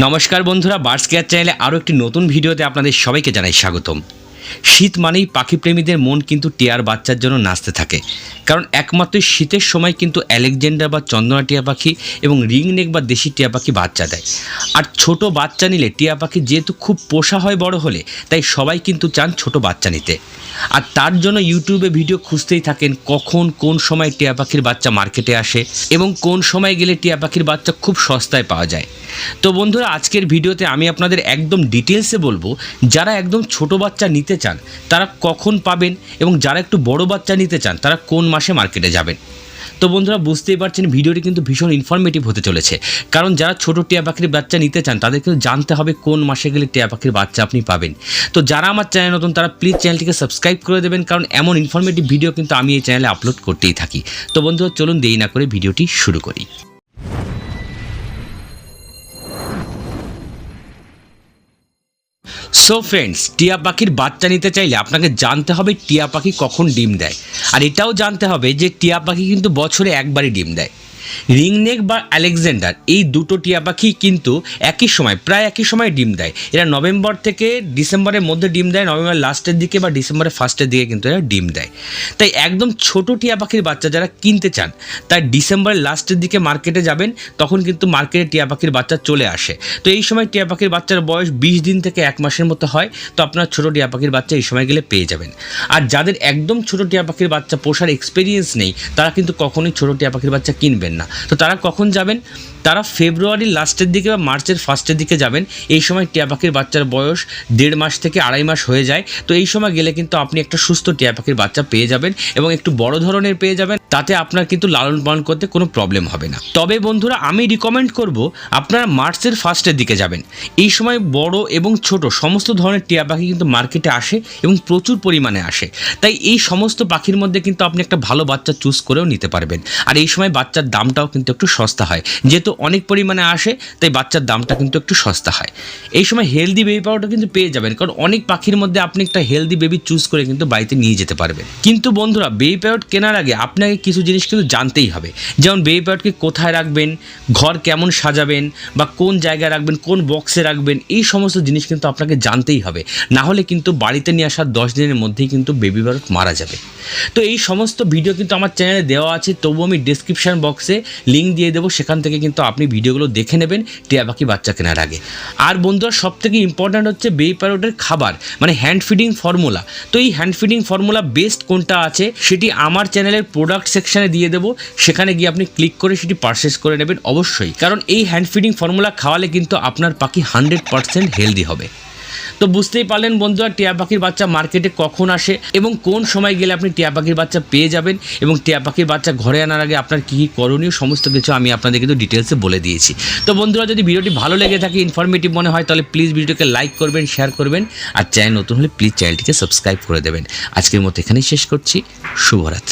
নমস্কার বন্ধুরা, birds care চ্যানেলে আরও একটি নতুন ভিডিওতে আপনাদের সবাইকে জানাই স্বাগতম। শীত মানেই পাখি প্রেমীদের মন কিন্তু টিয়ার বাচ্চার জন্য নাচতে থাকে। কারণ একমাত্র শীতের সময় কিন্তু অ্যালেকজেন্ডার বা চন্দনা টিয়া পাখি এবং রিং নেক বা দেশি টিয়া পাখি বাচ্চা দেয়। আর ছোট বাচ্চা নিলে টিয়া পাখি যেহেতু খুব পোষা হয় বড় হলে, তাই সবাই কিন্তু চান ছোট বাচ্চা নিতে। আর তার জন্য ইউটিউবে ভিডিও খুঁজতেই থাকেন কখন কোন সময় টিয়া পাখির বাচ্চা মার্কেটে আসে এবং কোন সময় গেলে টিয়া পাখির বাচ্চা খুব সস্তায় পাওয়া যায়। তো বন্ধুরা, আজকের ভিডিওতে আমি আপনাদের একদম ডিটেলসে বলব, যারা একদম ছোট বাচ্চা নিতে চান, তারা কখন পাবেন এবং যারা একটু বড় বাচ্চা নিতে চান, তারা কোন মাসে মার্কেটে যাবেন। তো বন্ধুরা বুঝতেই পারছেন, ভিডিওটি কিন্তু ভীষণ ইনফরমেটিভ হতে চলেছে। কারণ যারা ছোট টিয়া পাখির বাচ্চা নিতে চান, তাদের কিন্তু জানতে হবে কোন মাসে গেলে টিয়া পাখির বাচ্চা আপনি পাবেন। তো যারা আমার চ্যানেল নতুন, তারা প্লিজ চ্যানেলটিকে সাবস্ক্রাইব করে দেবেন, কারণ এমন ইনফরমেটিভ ভিডিও কিন্তু আমি এই চ্যানেলে আপলোড করতেই থাকি। তো বন্ধুরা চলুন দেরি না করে ভিডিওটি শুরু করি। সো ফ্রেন্ডস টিয়া পাখির বাচ্চা নিতে চাইলে আপনাকে জানতে হবে টিয়া পাখি কখন ডিম দেয়। আর এটাও জানতে হবে যে টিয়া পাখি কিন্তু বছরে একবারই ডিম দেয়। রিংনেক বা আলেকজান্ডার, এই দুটো টিয়া পাখি কিন্তু একই সময়, প্রায় একই সময় ডিম দেয়। এরা নভেম্বর থেকে ডিসেম্বরের মধ্যে ডিম দেয় নভেম্বর লাস্টের দিকে বা ডিসেম্বরের ফার্স্টের দিকে কিন্তু এরা ডিম দেয়। তাই একদম ছোট টিয়া পাখির বাচ্চা যারা কিনতে চান, তাই ডিসেম্বরের লাস্টের দিকে মার্কেটে যাবেন, তখন কিন্তু মার্কেটে টিয়া পাখির বাচ্চা চলে আসে। তো এই সময় টিয়া পাখির বাচ্চার বয়স বিশ দিন থেকে এক মাসের মতো হয়, তো আপনার ছোটো টিয়া পাখির বাচ্চা এই সময় গেলে পেয়ে যাবেন। আর যাদের একদম ছোটো টিয়া পাখির বাচ্চা পোষার এক্সপিরিয়েন্স নেই, তারা কিন্তু কখনোই ছোটো টিয়া পাখির বাচ্চা কিনবেন না। তো তারা কখন যাবেন? তারা ফেব্রুয়ারির লাস্টের দিকে বা মার্চের ফার্স্টের দিকে যাবেন। এই সময় টিয়া পাখির বাচ্চার বয়স দেড় মাস থেকে আড়াই মাস হয়ে যায়। তো এই সময় গেলে কিন্তু আপনি একটা সুস্থ টিয়া পাখির বাচ্চা পেয়ে যাবেন এবং একটু বড় ধরনের পেয়ে যাবেন। তাতে আপনার কিন্তু লালন পালন করতে কোনো প্রবলেম হবে না। তবে বন্ধুরা, আমি রিকমেন্ড করব আপনারা মার্চের ফার্স্টের দিকে যাবেন। এই সময় বড় এবং ছোট সমস্ত ধরনের টিয়া পাখি কিন্তু মার্কেটে আসে এবং প্রচুর পরিমাণে আসে। তাই এই সমস্ত পাখির মধ্যে কিন্তু আপনি একটা ভালো বাচ্চা চুজ করেও নিতে পারবেন। আর এই সময় বাচ্চার দামটাও কিন্তু একটু সস্তা হয়। যেহেতু অনেক পরিমাণে আসে, তাই বাচ্চার দামটা কিন্তু একটু সস্তা হয়। এই সময় হেলদি বেবি পাউডার কিন্তু পেয়ে যাবেন, কারণ অনেক পাখির মধ্যে আপনি একটা হেলদি বেবি চুজ করে কিন্তু বাড়িতে নিয়ে যেতে পারবেন। কিন্তু বন্ধুরা বেবি প্যারট কেনার আগে আপনাকে কিছু জিনিস কিন্তু জানতেই হবে। যেমন বেবি প্যারটকে কোথায় রাখবেন, ঘর কেমন সাজাবেন বা কোন জায়গায় রাখবেন, কোন বক্সে রাখবেন, এই সমস্ত জিনিস কিন্তু আপনাকে জানতেই হবে। না হলে কিন্তু বাড়িতে নিয়ে আসার দশ দিনের মধ্যেই কিন্তু বেবি প্যারট মারা যাবে। তো এই সমস্ত ভিডিও কিন্তু আমার চ্যানেলে দেওয়া আছে, তবু আমি ডিসক্রিপশান বক্সে লিঙ্ক দিয়ে দেবো, সেখান থেকে কিন্তু আপনি ভিডিওগুলো দেখে নেবেন, টিয়া পাখি বাচ্চা কেনার আগে। আর বন্ধুরা সব থেকে ইম্পর্ট্যান্ট হচ্ছে বেবি প্যারটের খাবার মানে হ্যান্ড ফিডিং ফর্মুলা তো এই হ্যান্ড ফিডিং ফর্মুলা বেস্ট কোনটা আছে, সেটি আমার চ্যানেলের প্রোডাক্ট সেকশানে দিয়ে দেবো। সেখানে গিয়ে আপনি ক্লিক করে সেটি পারচেস করে নেবেন অবশ্যই। কারণ এই হ্যান্ড ফিডিং ফর্মুলা খাওয়ালে কিন্তু আপনার পাখি হান্ড্রেড পার্সেন্ট হেলদি হবে। তো বুঝতেই পারলেন বন্ধুরা, টিয়া পাখির বাচ্চা মার্কেটে কখন আসে এবং কোন সময় গেলে আপনি টিয়া পাখির বাচ্চা পেয়ে যাবেন এবং টিয়া পাখির বাচ্চা ঘরে আনার আগে আপনার কী কী করণীয় সমস্ত কিছু আমি আপনাদের কিন্তু ডিটেলসে বলে দিয়েছি। তো বন্ধুরা, যদি ভিডিওটি ভালো লেগে থাকে ইনফরমেটিভ মনে হয়, তাহলে প্লিজ ভিডিওকে লাইক করবেন শেয়ার করবেন আর চ্যানেল নতুন হলে প্লিজ চ্যানেলটিকে সাবস্ক্রাইব করে দেবেন। আজকের মতো এখানেই শেষ করছি। শুভরাত্রি।